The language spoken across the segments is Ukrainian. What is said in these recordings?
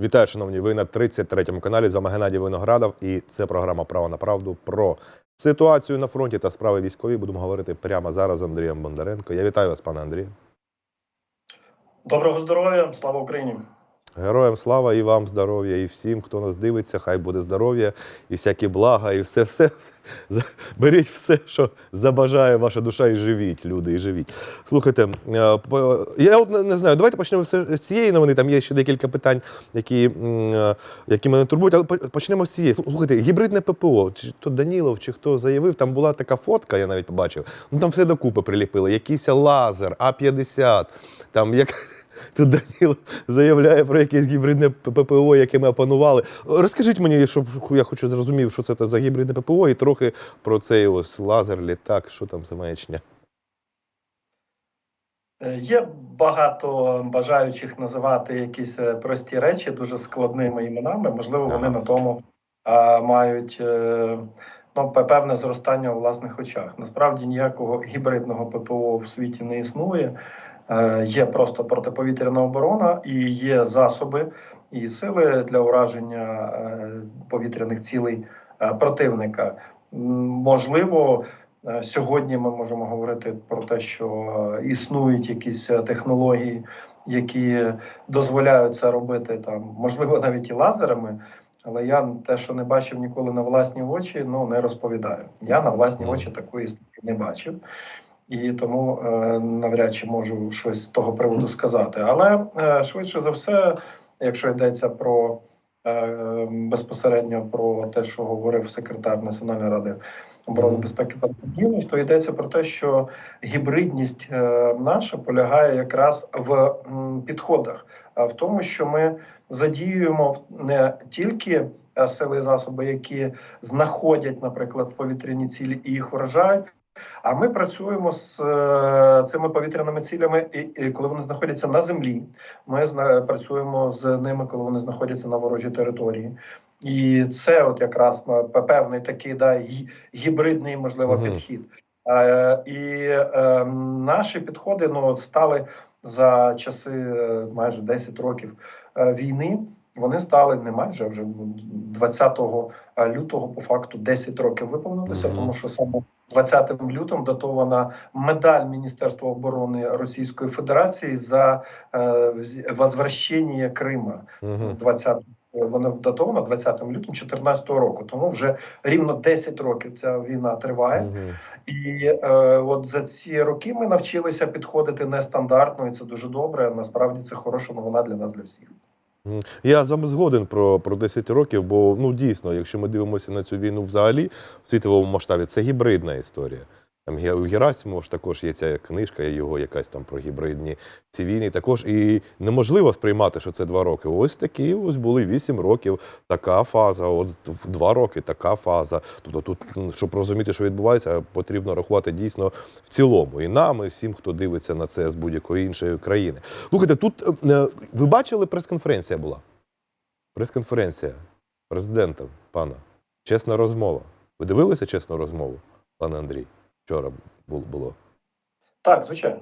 Вітаю, шановні. Ви на 33-му каналі. З вами Геннадій Виноградов. І це програма Право на правду про ситуацію на фронті та справи військові. Будемо говорити прямо зараз з Андрієм Бондаренко. Я вітаю вас, пане Андрію. Доброго здоров'я, слава Україні! Героям слава і вам здоров'я, і всім, хто нас дивиться, хай буде здоров'я, і всякі блага, і все, все, все. Беріть все, що забажає ваша душа, і живіть, люди, і живіть. Слухайте, е, я от не- знаю, давайте почнемо з цієї новини. Там є ще декілька питань, які, е, які мене турбують, але почнемо з цієї. Слухайте, гібридне ППО, чи то Данілов, чи хто заявив, там була така фотка, я навіть побачив. Ну там все докупи приліпили. Якийсь лазер, А-50, там як. Тут Даніло заявляє про якесь гібридне ППО, яке ми опанували. Розкажіть мені, щоб я хочу зрозумів, що це за гібридне ППО, і трохи про цей ось лазер, літак, що там за маячня. Е, Є багато бажаючих називати якісь е, прості речі дуже складними іменами. Можливо, вони Ага. на тому а, мають е, ну, певне зростання у власних очах. Насправді ніякого гібридного ППО в світі не існує. Е, Є просто протиповітряна оборона і є засоби і сили для ураження е, повітряних цілей е, противника. Можливо, Сьогодні ми можемо говорити про те, що існують якісь технології, які дозволяють це робити там, можливо, навіть і лазерами. Але я те, що не бачив ніколи на власні очі, ну не розповідаю. Я на власні очі такої історії не бачив, і тому е, навряд чи можу щось з того приводу сказати. Але е, швидше за все, якщо йдеться про е, безпосередньо про те, що говорив секретар Національної ради оборони безпеки пан Данілов, то йдеться про те, що гібридність наша полягає якраз в підходах, а в тому, що ми задіюємо не тільки сили засоби, які знаходять, наприклад, повітряні цілі і їх вражають. А ми працюємо з е, цими повітряними цілями, і, і коли вони знаходяться на землі. Ми працюємо з ними, коли вони знаходяться на ворожій території. І це, от якраз е, певний такий да, гібридний, можливо, Мгм. підхід. І е, наші підходи ну, стали за часи е, майже 10 років е, війни. Вони стали не майже а вже 20 лютого, по факту 10 років виповнилося, Мгм. тому що саме 20 лютим датована медаль Міністерства оборони Російської Федерації за е, возвращення Крима. Угу. 20 вона датована 20 лютим 2014 року. Тому вже рівно 10 років ця війна триває. Угу. І е, от за ці роки ми навчилися підходити нестандартно, і це дуже добре. Насправді це хороша новина для нас, для всіх. Я з вами згоден про, про 10 років, бо ну дійсно, якщо ми дивимося на цю війну взагалі в світовому масштабі, це гібридна історія. Там у Герасимова ж також є ця книжка, його якась там про гібридні ці війни. Також і неможливо сприймати, що це два роки. Ось такі ось були вісім років, така фаза. От два роки така фаза. Тобто, тут, щоб розуміти, що відбувається, потрібно рахувати дійсно в цілому. І нам, і всім, хто дивиться на це з будь-якої іншої країни. Слухайте, тут е, ви бачили, прес-конференція була? Прес-конференція президента, пана. Чесна розмова. Ви дивилися чесну розмову, пане Андрій? Вчора бу- було. Так, звичайно.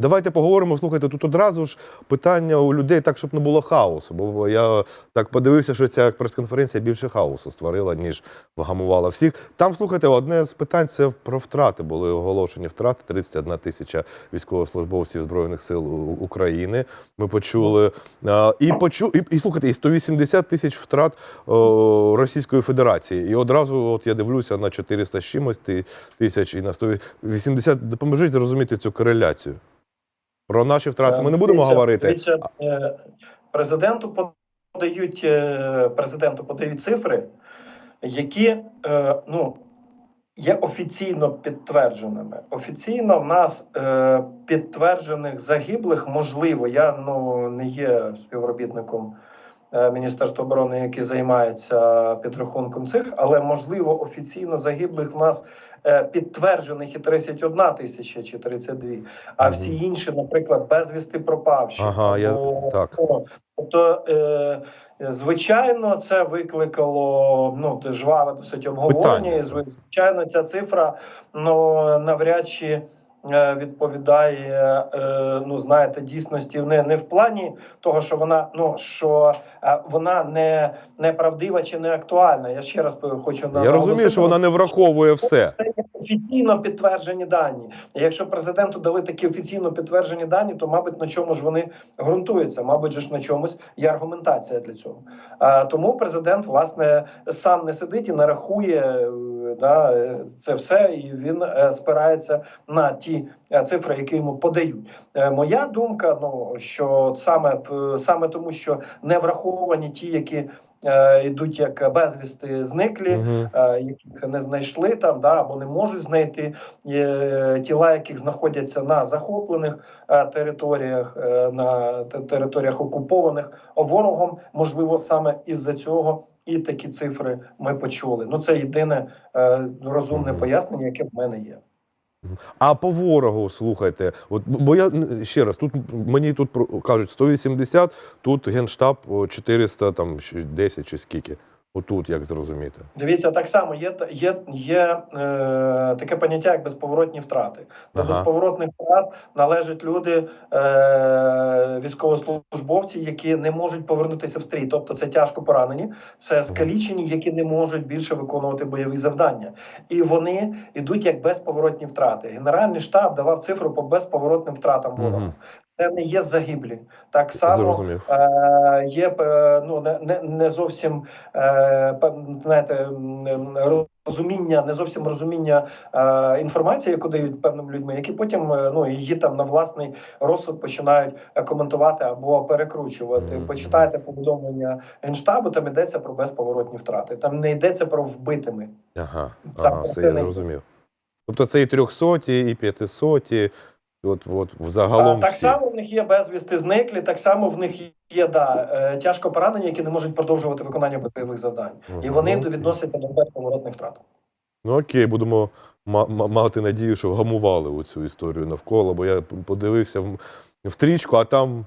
Давайте поговоримо. Слухайте, тут одразу ж питання у людей так, щоб не було хаосу. Бо я так подивився, що ця прес-конференція більше хаосу створила, ніж вгамувала всіх. Там, слухайте, одне з питань це про втрати. Були оголошені втрати 31 тисяча військовослужбовців Збройних сил України. Ми почули. І почу, і, і слухайте, і 180 тисяч втрат Російської Федерації. І одразу, от я дивлюся на 400 з чимось тисяч і на 180. Допоможіть зрозуміти цю кореляцію. Про наші втрати ми не будемо Дивіться, говорити. дивіться, е, президенту подають е, президенту подають цифри, які е, ну. Є офіційно підтвердженими. Офіційно в нас підтверджених загиблих можливо. Я ну не є співробітником Міністерства оборони, який займається підрахунком цих, але можливо офіційно загиблих в нас е, підтверджених і 31 тисяча чи 32, а всі інші, наприклад, безвісти пропавші. Ага, я- так. Тобто, е, звичайно, це викликало ну жваве досить обговорення. Питання, І, Звичайно, ця цифра ну навряд чи е, відповідає, е, ну знаєте, дійсності не, не в плані того, що вона ну що е, вона не неправдива чи не актуальна. Я ще раз хочу Я розумію, що вона не враховує все. Це офіційно підтверджені дані. І якщо президенту дали такі офіційно підтверджені дані, то мабуть на чому ж вони ґрунтуються? Мабуть, ж на чомусь є аргументація для цього. А тому президент власне сам не сидить і не е, да, е, це все, і він е, спирається на ті цифри, які йому подають. Моя думка, ну що саме саме тому, що не враховані ті, які йдуть як безвісти зниклі яких не знайшли там, да або не можуть знайти тіла, яких знаходяться на захоплених територіях, на територіях окупованих ворогом. Можливо, саме із-за цього і такі цифри ми почули. Ну це єдине е, розумне пояснення, яке в мене є. А по ворогу, слухайте, от бо я ще раз, тут мені тут кажуть 180, тут генштаб о, 400, там щось 10 чи скільки. Отут як зрозуміти. Дивіться, так само є є, є е, таке поняття, як безповоротні втрати. До Ага. безповоротних втрат належать люди, е, військовослужбовці, які не можуть повернутися в стрій. Тобто це тяжко поранені, це скалічені, які не можуть більше виконувати бойові завдання. І вони йдуть як безповоротні втрати. Генеральний штаб давав цифру по безповоротним втратам ворога. Мгм. Це не є загиблі. Так само Е, є е, ну не, не, зовсім е, знаєте, розуміння, не зовсім розуміння е, інформації, яку дають певним людьми, які потім е, ну її там на власний розсуд починають е, коментувати або перекручувати. Мгм. Почитайте повідомлення генштабу, там йдеться про безповоротні втрати. Там не йдеться про вбитими. Ага, ага це я не- зрозумів. Тобто це і 300, і 500, от, от взагалом так всі. само в них є безвісти зниклі, так само в них є да, е, тяжко поранені, які не можуть продовжувати виконання бойових завдань. І вони Ну, відносяться до безповоротних втрат. Ну окей, будемо ма- ма- мати надію, що вгамували цю історію навколо, бо я подивився в, в стрічку, а там.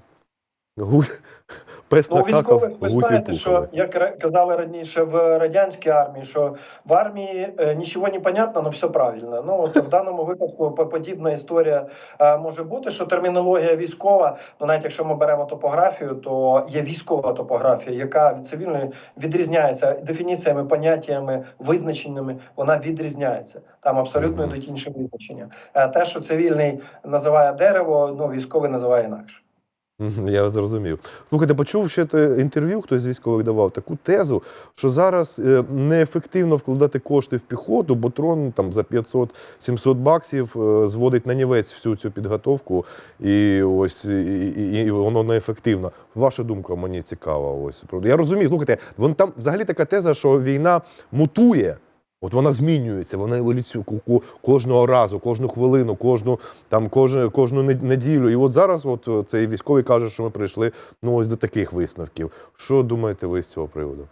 Пес Ну, військових ви знаєте, що як казали раніше в радянській армії, що в армії е, нічого не понятно, але все правильно. Ну от в даному випадку подібна історія е, може бути, що термінологія військова, ну навіть якщо ми беремо топографію, то є військова топографія, яка від цивільної відрізняється дефініціями, поняттями, визначеннями. Вона відрізняється. Там абсолютно йдуть інші визначення. Е, Те, що цивільний називає дерево, ну військовий називає інакше. Я зрозумів. Слухайте, почув ще інтерв'ю, хтось з військових давав таку тезу, що зараз е, неефективно вкладати кошти в піхоту, бо трон там за 500-700 баксів е, зводить на нівець всю цю підготовку, і ось і, і, і воно неефективно. Ваша думка мені цікава. Ось я розумію. Слухайте, вон там взагалі така теза, що війна мутує. От вона змінюється, вона еволюцію кожного разу, кожну хвилину, кожну там кожну, кожну неділю. І от зараз, от е, цей військовий каже, що ми прийшли ну ось до таких висновків. Що думаєте ви з цього приводу?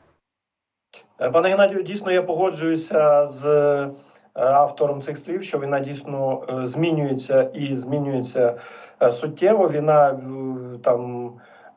Е, Пане Геннадію, дійсно я погоджуюся з е, автором цих слів, що війна дійсно змінюється і змінюється суттєво. Війна там.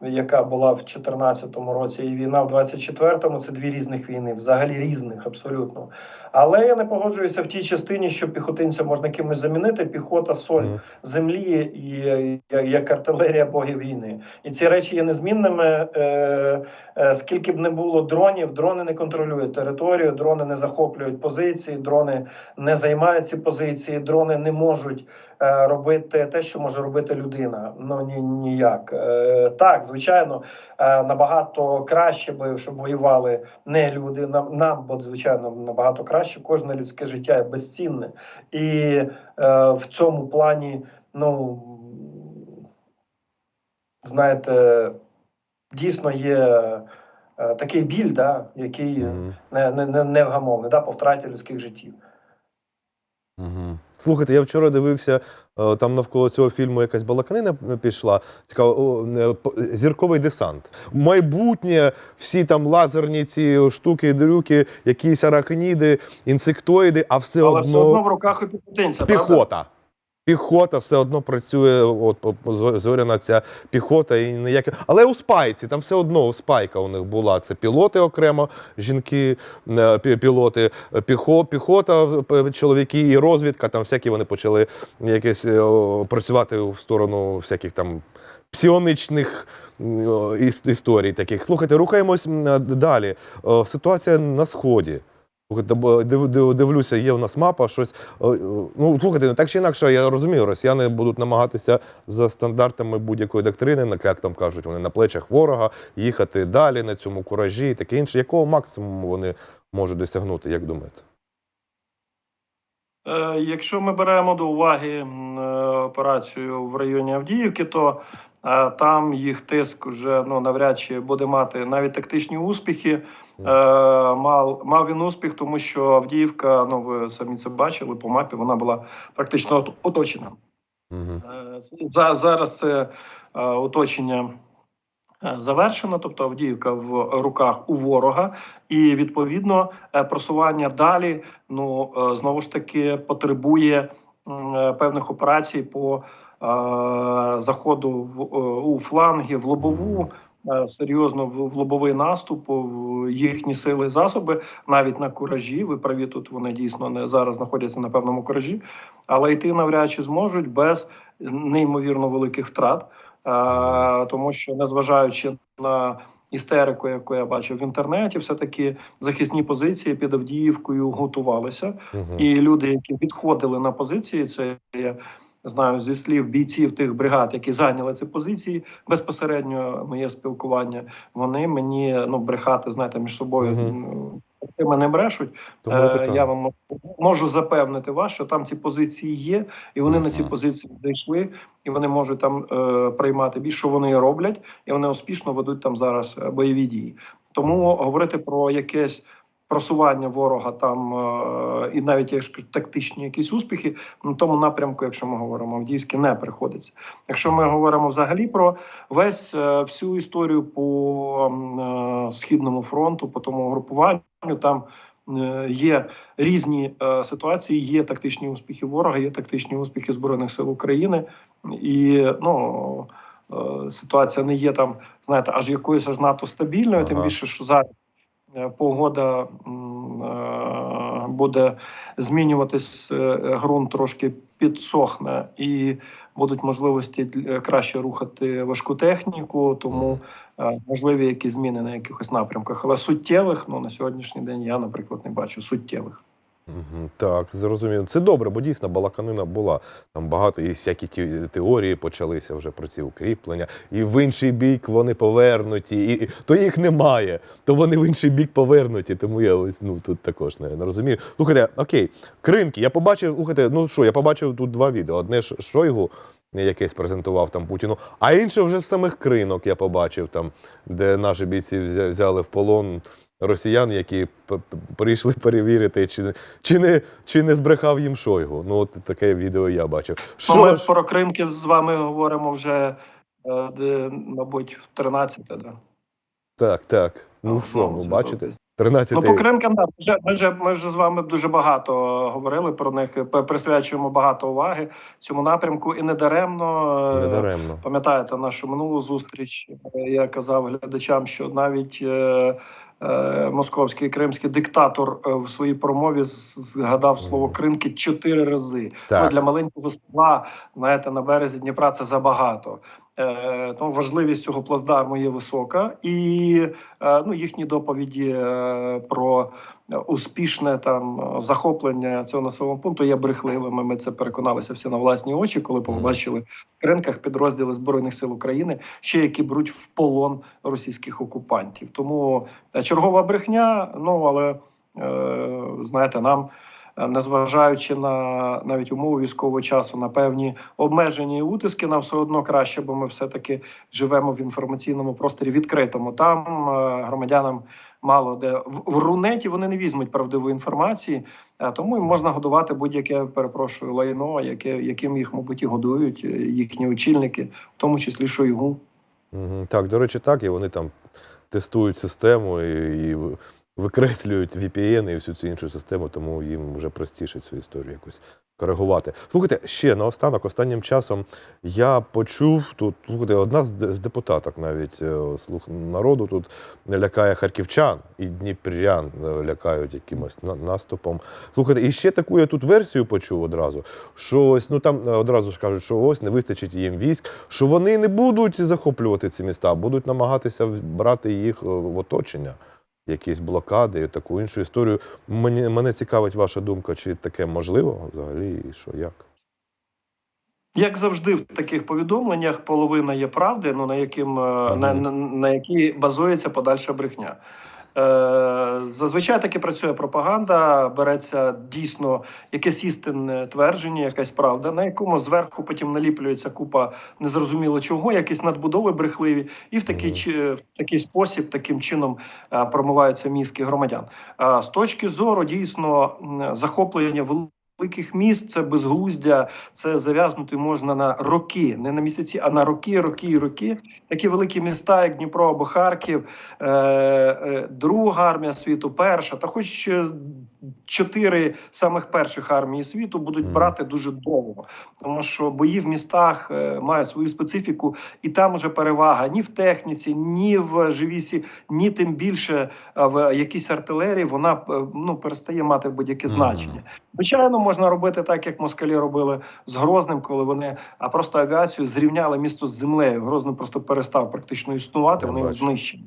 Яка була в 2014 році, і війна в 24-му – це дві різних війни, взагалі різних, абсолютно. Але я не погоджуюся в тій частині, що піхотинця можна кимось замінити. Піхота соль землі і як артилерія богів війни. І ці речі є незмінними. Е, е, скільки б не було дронів, дрони не контролюють територію, дрони не захоплюють позиції, дрони не займають ці позиції, дрони не можуть е, робити те, що може робити людина. Ну ні, ніяк. Е, так, звичайно, е, набагато краще би, щоб воювали не люди. Нам, нам бо звичайно набагато краще. Кожне людське життя є безцінне, і е, в цьому плані, ну знаєте, дійсно є е, такий біль, да, який Мгм. не, не, не, не вгамовний, да, по втраті людських життів. Мгм. Слухайте, я вчора дивився е, там навколо цього фільму якась балаканина пішла. Цікаво, е, зірковий десант. Майбутнє, всі там лазерні ці штуки, дрюки, якісь арахніди, інсектоїди, а все Але все одно одно в руках у піхотинця. правда? Піхота. Все одно працює, от зоряна ця піхота і ніяке. Але у спайці там все одно спайка у них була. Це пілоти окремо, жінки, е, пі- пілоти, е, піхо, піхота, е, чоловіки і розвідка. Там всякі вони почали якесь працювати в сторону всяких там іс- історій таких. Слухайте, рухаємось далі. Ситуація на сході. Дивлюся, є у нас мапа, щось. о, о, Ну, слухайте, ну так чи інакше, я розумію, росіяни будуть намагатися за стандартами будь-якої доктрини, як там кажуть, вони на плечах ворога, їхати далі на цьому куражі і таке інше. Якого максимуму вони можуть досягнути, як думаєте? Е, Якщо ми беремо до уваги е, операцію в районі Авдіївки, то е, там їх тиск вже ну навряд чи буде мати навіть тактичні успіхи. Е, Мав мав він успіх, тому що Авдіївка, ну ви самі це бачили по мапі, вона була практично оточена. Угу. Е, За зараз це е, оточення завершено, тобто Авдіївка в руках у ворога, і відповідно просування далі ну знову ж таки потребує певних операцій по заходу в е, у фланги, в лобову. е, Серйозно в, лобовий наступ, в їхні сили і засоби навіть на куражі. Ви праві тут вони дійсно не зараз знаходяться на певному куражі, але йти навряд чи зможуть без неймовірно великих втрат, е, тому що незважаючи на істерику, яку я бачив в інтернеті, все таки захисні позиції під Авдіївкою готувалися, Угу. і люди, які відходили на позиції, це знаю зі слів бійців тих бригад, які зайняли ці позиції. Безпосередньо моє спілкування. Вони мені ну брехати, знаєте, між собою. Мгм. ну, Тими не брешуть. Е, я вам можу- запевнити вас, що там ці позиції є, і вони на ці позиції зайшли, і вони можуть там е, приймати більше, що вони роблять, і вони успішно ведуть там зараз е, бойові дії. Тому говорити про якесь просування ворога там е, і навіть якщо тактичні якісь успіхи на тому напрямку, якщо ми говоримо Авдіївське, не приходиться. Якщо ми говоримо взагалі про весь е, всю історію по е, східному фронту, по тому групуванню, там є різні ситуації, є тактичні успіхи ворога, є тактичні успіхи збройних сил України, і ну. Ситуація не є там, знаєте, аж якоюсь аж надто стабільною, тим більше, що зараз погода е, буде змінюватись, е, ґрунт трошки підсохне, і будуть можливості краще рухати важку техніку, тому е, можливі якісь зміни на якихось напрямках. Але суттєвих ну на сьогоднішній день я, наприклад, не бачу суттєвих. Так, зрозуміло. Це добре, бо дійсно балаканина була. Там багато і всякі ті теорії почалися вже про ці укріплення. І в інший бік вони повернуті, і то їх немає, то вони в інший бік повернуті. Тому я ось ну тут також не, не розумію. Слухайте, окей, кринки. Я побачив, слухайте, ну що, я побачив тут два відео. Одне ж Шойгу. Якесь презентував там Путіну, а інше вже з самих кринок я побачив там, де наші бійці взяли в полон росіян, які прийшли перевірити, чи, чи, не, чи не збрехав їм Шойгу. Ну, от таке відео я бачив. Що ми ж, про Кримки з вами говоримо вже, е, мабуть, 13 да? так, так. Ну Ну, що, ну, ну бачите? Зовсім. 13 Ну, по Кримкам, да, вже, ми, вже, ми вже з вами дуже багато говорили про них, присвячуємо багато уваги цьому напрямку і недаремно. е, недаремно. Пам'ятаєте нашу минулу зустріч? е, Я казав глядачам, що навіть е, е, московський кримський диктатор е, в своїй промові згадав слово Мгм. Кримки чотири рази. Ну, для маленького села, знаєте, на березі Дніпра це забагато. Е, тому важливість цього плацдарму є висока, і е, ну, їхні доповіді е, про успішне там захоплення цього населеного пункту є брехливими. Ми це переконалися всі на власні очі, коли побачили в кринках підрозділи збройних сил України, ще які беруть в полон російських окупантів. Тому чергова брехня. Ну але знаєте, нам. Е, Незважаючи на навіть умови військового часу, на певні обмеження і утиски, нам все одно краще, бо ми все таки живемо в інформаційному просторі відкритому. Там е, громадянам мало де в, рунеті вони не візьмуть правдивої інформації, е, тому їм можна годувати будь-яке перепрошую лайно, яке яким їх, мабуть, і годують їхні очільники, в тому числі Шойгу. Так, до речі, так, і вони там тестують систему і, і викреслюють VPN і всю цю іншу систему, тому їм вже простіше цю історію якось коригувати. Слухайте, ще наостанок, останнім часом я почув тут, слухайте, одна з, депутаток навіть е, слух народу тут лякає харківчан і дніпрян е, лякають якимось на- наступом. Слухайте, і ще таку я тут версію почув одразу, що ось ну там е, одразу ж кажуть, що ось не вистачить їм військ, що вони не будуть захоплювати ці міста, будуть намагатися брати їх в оточення. Якісь блокади і таку іншу історію. Мені мене цікавить ваша думка, чи таке можливо взагалі, і що як? Як завжди, в таких повідомленнях половина є правди, ну на яким е, на, на, на якій базується подальша брехня. Е, зазвичай таки працює пропаганда, береться дійсно якесь істинне твердження, якась правда, на якому зверху потім наліплюється купа незрозуміло чого, якісь надбудови брехливі, і в такий, в такий спосіб, таким чином е, промиваються мізки громадян. А з точки зору дійсно захоплення великих міст, це безглуздя, це зав'язнути можна на роки, не на місяці, а на роки, роки і роки. Такі великі міста, як Дніпро або Харків, е, е, друга армія світу, перша, та хоч чотири самих перших армії світу будуть брати дуже довго, тому що бої в містах е, мають свою специфіку, і там уже перевага ні в техніці, ні в живісі, ні тим більше в якійсь артилерії. Вона ну перестає мати будь-яке значення. Звичайно, можна робити так, як москалі робили з Грозним, коли вони а просто авіацію зрівняли місто з землею. Грозний просто перестав практично існувати. Я Вони його знищені.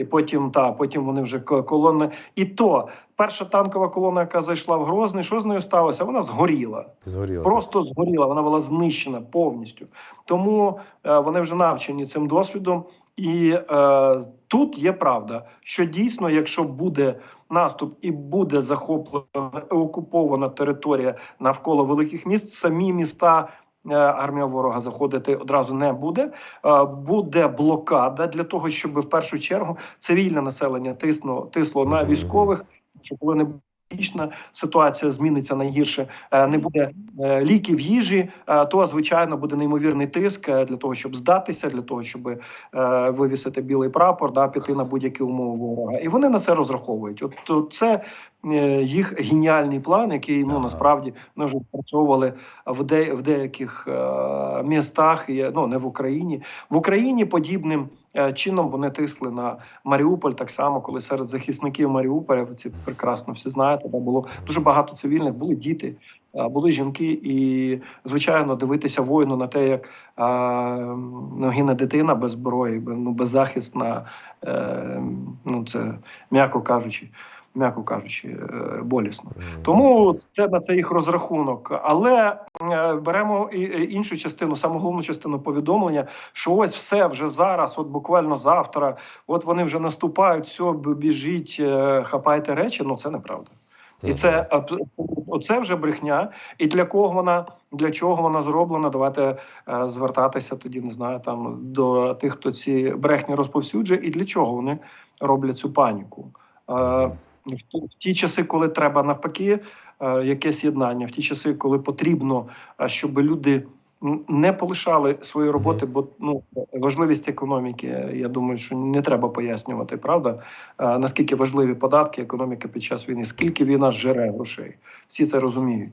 І потім та потім вони вже ко- колони. І то перша танкова колона, яка зайшла в Грозний, що з нею сталося? Вона згоріла. Згоріло. Просто згоріла, вона була знищена повністю. Тому е, вони вже навчені цим досвідом. І е, тут є правда, що дійсно, якщо буде наступ і буде захоплена окупована територія навколо великих міст, самі міста. Е, Армія ворога заходити одразу не буде. Е, Буде блокада для того, щоб в першу чергу цивільне населення тисло тисло на військових. Що коли не Дійсно, ситуація зміниться найгірше. Е, Не буде е, ліків їжі, е, то звичайно буде неймовірний тиск для того, щоб здатися, для того, щоб вивісити білий прапор, да, піти на будь-які умови ворога. І вони на це розраховують. От це їх геніальний план, який ну насправді ми вже працьовували в де в деяких містах, ну не в Україні. В Україні подібним чином вони тисли на Маріуполь так само, коли серед захисників Маріуполя ви це прекрасно всі знаєте, там було дуже багато цивільних, були діти, а, були жінки, і звичайно дивитися воїну на те, як а, ну, гине дитина без зброї, ну беззахисна, е, ну це м'яко кажучи, м'яко кажучи, е, болісно. Тому це на це їх розрахунок. Але е, беремо і, і іншу частину, саму головну частину повідомлення, що ось все вже зараз, от буквально завтра, от вони вже наступають, все, біжіть, е, хапайте речі. Ну це неправда. І це оце вже брехня. І для кого вона для чого вона зроблена? Давайте е, звертатися тоді, не знаю, там до тих, хто ці брехні розповсюджує, і для чого вони роблять цю паніку. Е, в ті- в ті часи, коли треба навпаки, е, якесь єднання, в ті часи, коли потрібно, е, щоб люди не полишали свої роботи, бо ну важливість економіки, я думаю, що не треба пояснювати, правда? Е, Наскільки важливі податки, економіки під час війни, скільки війна жере грошей, всі це розуміють,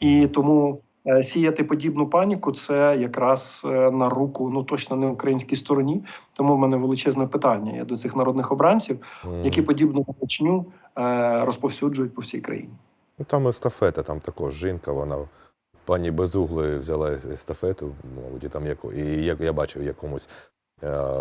і тому. Е, Сіяти подібну паніку це якраз е, на руку, ну точно не українській стороні. Тому в мене величезне питання є до цих народних обранців, які подібну почню е, розповсюджують по всій країні. Ну, там естафета, там також жінка, вона пані Безуглої взяла естафету, мабуть, там яку і як я бачив якомусь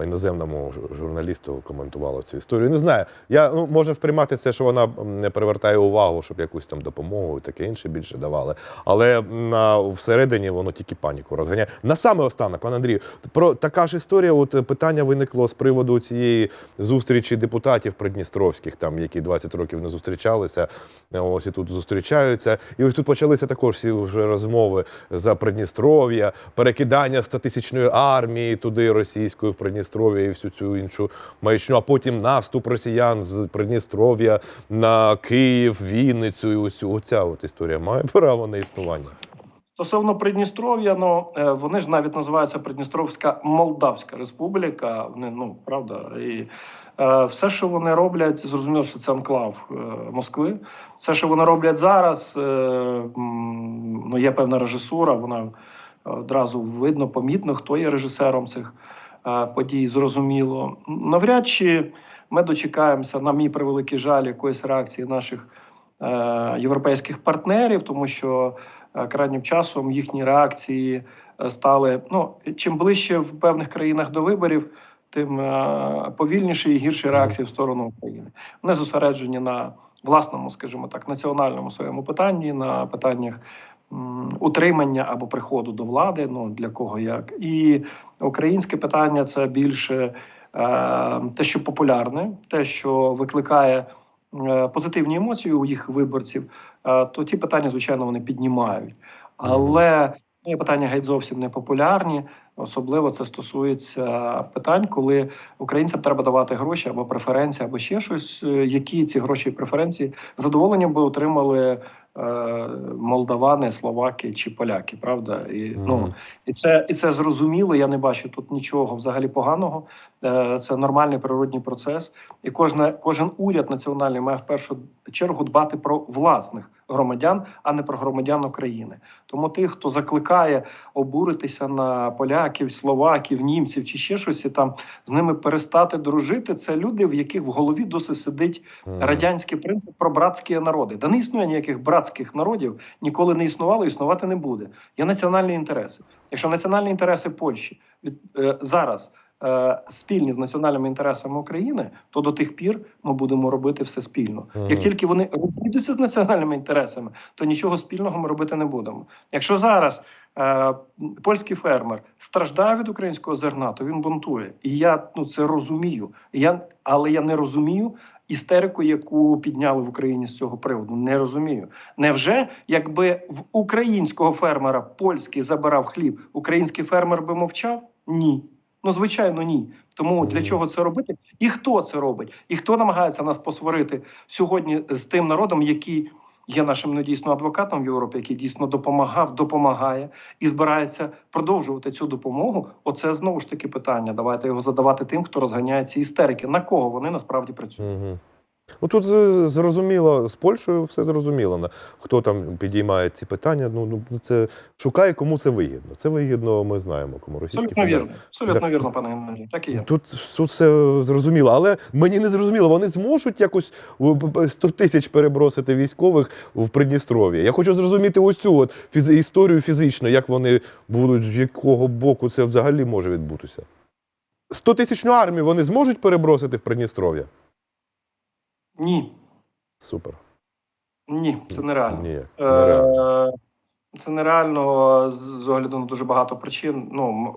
іноземному журналісту коментувала цю історію. Не знаю. Я ну, можна сприймати це, що вона не привертає увагу, щоб якусь там допомогу і таке інше більше давали. Але на всередині воно тільки паніку розганяє. На саме останок, пане Андрію, про така ж історія. От е, питання виникло з приводу цієї зустрічі депутатів придністровських, там які 20 років не зустрічалися. Е, Ось і тут зустрічаються. І ось тут почалися також всі вже розмови за Придністров'я, перекидання 100-тисячної армії туди російської в Придністров'я і всю цю іншу маячню. А потім наступ росіян з Придністров'я на Київ, Вінницю. І ось оця от історія має право на існування. Стосовно Придністров'я, ну е, вони ж навіть називаються Придністровська Молдавська Республіка. Вони ну правда, і Е, Все, що вони роблять, зрозуміло, що це анклав е, Москви. Все, що вони роблять зараз, ну є певна режисура. Вона одразу видно, помітно, хто є режисером цих подій. Зрозуміло. Навряд чи ми дочекаємося, на мій превеликий жаль, якоїсь реакції наших е, європейських партнерів, тому що е, крайнім часом їхні реакції е, стали ну чим ближче в певних країнах до виборів, тим е, повільніші і гірші реакції в сторону України. Вони зосереджені на власному, скажімо так, національному своєму питанні, на питаннях утримання або приходу до влади. Ну для кого як і українське питання це більше е, те, що популярне, те, що викликає е, позитивні емоції у їх виборців, е, то ті питання, звичайно, вони піднімають. Але є питання геть зовсім не популярні. Особливо це стосується питань, коли українцям треба давати гроші або преференції, або ще щось, які ці гроші і преференції з задоволенням би отримали молдавани, словаки чи поляки. Правда, і Мгм. ну і це і це зрозуміло. Я не бачу тут нічого взагалі поганого. Е, Це нормальний природній процес, і кожна кожен уряд національний має в першу чергу дбати про власних громадян, а не про громадян України. Тому тих, хто закликає обуритися на поляків, словаків, німців чи ще щось, і там з ними перестати дружити. Це люди, в яких в голові досі сидить радянський принцип про братські народи. Да не існує ніяких братських народів, ніколи не існувало, існувати не буде. Є національні інтереси. Якщо національні інтереси Польщі від е, зараз. Е, Спільні з національними інтересами України, то до тих пір ми будемо робити все спільно. Мгм. Як тільки вони розійдуться з національними інтересами, то нічого спільного ми робити не будемо. Якщо зараз е, польський фермер страждає від українського зерна, то він бунтує. І я ну це розумію. Я, але я не розумію істерику, яку підняли в Україні з цього приводу. Не розумію. Невже якби в українського фермера польський забирав хліб, український фермер би мовчав? Ні. Ну, звичайно, ні. Тому для чого це робити? І хто це робить? І хто намагається нас посварити сьогодні з тим народом, який є нашим ну, дійсно адвокатом в Європі, який дійсно допомагав, допомагає і збирається продовжувати цю допомогу. Оце знову ж таки питання. Давайте його задавати тим, хто розганяє ці істерики. На кого вони насправді працюють? Ну тут зрозуміло, з Польщею все зрозуміло. Хто там підіймає ці питання. Ну, ну це шукає, кому це вигідно. Це вигідно, ми знаємо, кому російські Абсолютно Федерації. вірно. Абсолютно вірно, пане Геннадій. Так і є. Тут, тут все зрозуміло, але мені не зрозуміло, вони зможуть якось у, б- б- 100 тисяч перебросити військових в Придністров'я. Я хочу зрозуміти ось цю от фіз... історію фізично, як вони будуть, з якого боку це взагалі може відбутися. 100 тисячну армію вони зможуть перебросити в Придністров'я? Ні, Супер. ні, це нереально. Ні, нереально. Е, Це нереально з огляду на дуже багато причин. Ну,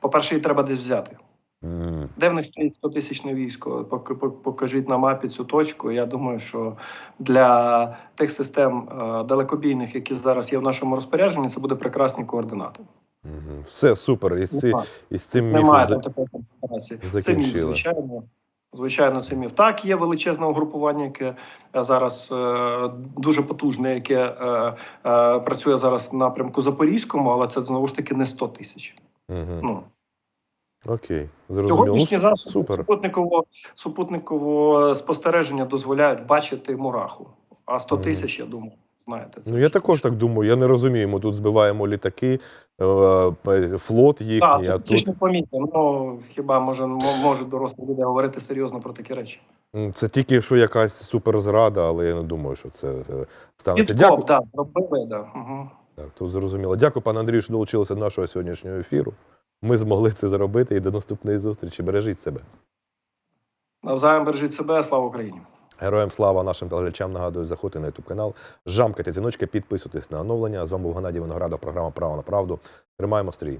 по-перше, її треба десь взяти. М. Де в них стоїть 100 тисячне військо? Пок- пок- Покажіть на мапі цю точку. Я думаю, що для тих систем е, далекобійних, які зараз є в нашому розпорядженні, це буде прекрасні координати. Мгм. Все супер. І з цим міфом Немає за- такої концентрації. Це міф, звичайно. Звичайно, це міф. Так, є величезне угрупування, яке е, зараз е, дуже потужне, яке е, е, працює зараз в напрямку Запорізькому, але це знову ж таки не 100 тисяч. Мгм. Ну Окей, зрозуміло. сьогоднішні засоби супутникового супутникового спостереження дозволяють бачити мураху. А 100 Мгм. тисяч, я думаю, знаєте, це Ну, я також так думаю. Я не розумію. Ми тут збиваємо літаки, е, е, флот Так, їхній, а статистично тут помітно. Ну хіба може м- можуть дорослі люди говорити серйозно про такі речі? це тільки що якась суперзрада, але я не думаю, що це е, станеться. Дякую. да, робили, да. Угу. Так, тут зрозуміло. Дякую, пане Андрію, що долучилися до нашого сьогоднішнього ефіру. Ми змогли це зробити і до наступної зустрічі. Бережіть себе. Навзаєм бережіть себе, слава Україні. Героям слава нашим телеглядачам. Нагадую, заходьте на YouTube канал, жамкайте дзвіночки, підписуйтесь на оновлення. З вами був Геннадій Виноградов, програма Право на правду. Тримаємо стрій.